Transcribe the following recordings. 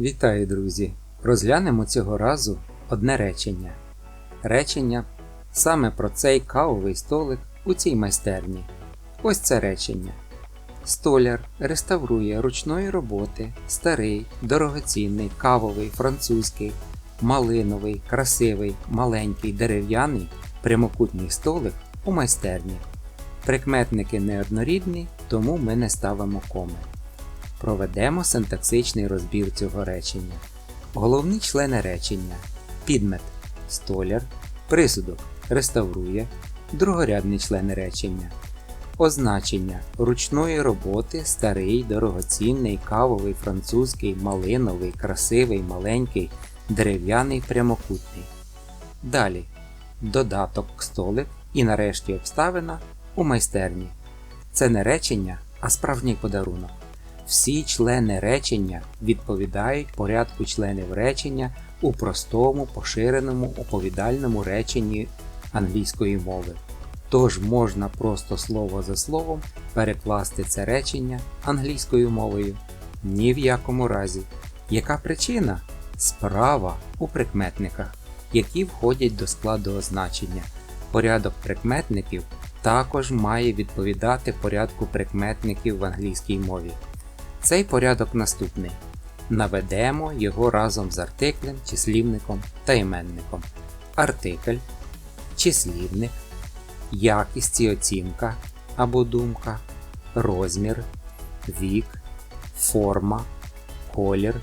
Вітаю, друзі! Розглянемо цього разу одне речення. Речення саме про цей кавовий столик у цій майстерні. Ось це речення. Столяр реставрує ручної роботи старий, дорогоцінний, кавовий, французький, малиновий, красивий, маленький дерев'яний прямокутний столик у майстерні. Прикметники неоднорідні, тому ми не ставимо коми. Проведемо синтаксичний розбір цього речення. Головні члени речення. Підмет столяр, присудок реставрує, другорядні члени речення. Означення ручної роботи старий, дорогоцінний, кавовий, французький, малиновий, красивий, маленький, дерев'яний, прямокутний. Далі додаток столик і нарешті обставина у майстерні. Це не речення, а справжній подарунок. Всі члени речення відповідають порядку членів речення у простому поширеному оповідальному реченні англійської мови. Тож можна просто слово за словом перекласти це речення англійською мовою. Ні в якому разі. Яка причина? Справа у прикметниках, які входять до складу означення. Порядок прикметників також має відповідати порядку прикметників в англійській мові. Цей порядок наступний. Наведемо його разом з артиклем, числівником та іменником. Артикль, числівник, якість і оцінка або думка, розмір, вік, форма, колір,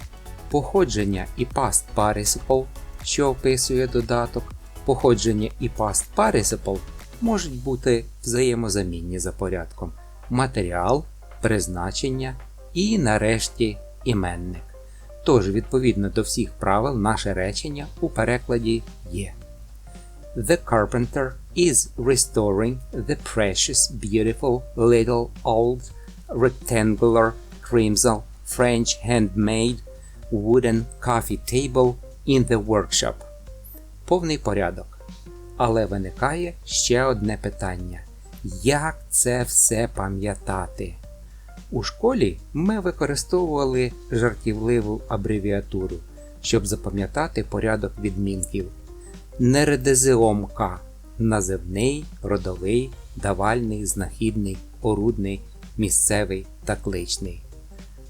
походження і past participle, що описує додаток, походження і past participle можуть бути взаємозамінні за порядком, матеріал, призначення і нарешті іменник. Тож, відповідно до всіх правил, наше речення у перекладі є. The carpenter is restoring the precious, beautiful, little, old, rectangular, crimson, French handmade wooden coffee table in the workshop. Повний порядок. Але виникає ще одне питання: як це все пам'ятати? У школі ми використовували жартівливу абревіатуру, щоб запам'ятати порядок відмінків. Нередезеомка називний, родовий, давальний, знахідний, орудний, місцевий та кличний.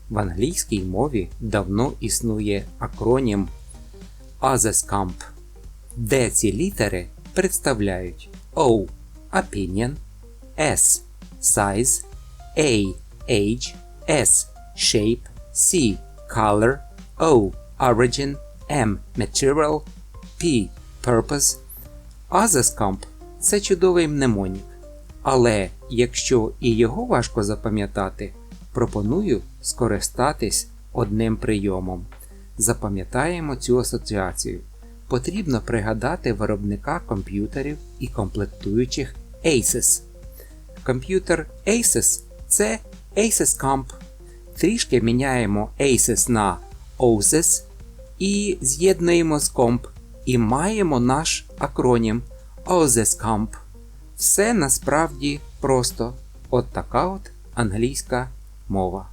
В англійській мові давно існує акронім ASESCAMP, де ці літери представляють O opinion, S size, A age, S shape, C color, O origin, M material, P purpose. Азескамп це чудовий мнемонік. Але якщо і його важко запам'ятати, пропоную скористатись одним прийомом. Запам'ятаємо цю асоціацію. Потрібно пригадати виробника комп'ютерів і комплектуючих ASUS. Комп'ютер ASUS це Asus Camp. Трішки міняємо Aces на OSES і з'єднуємо з Comp. І маємо наш акронім OSES Camp. Все насправді просто от така от англійська мова.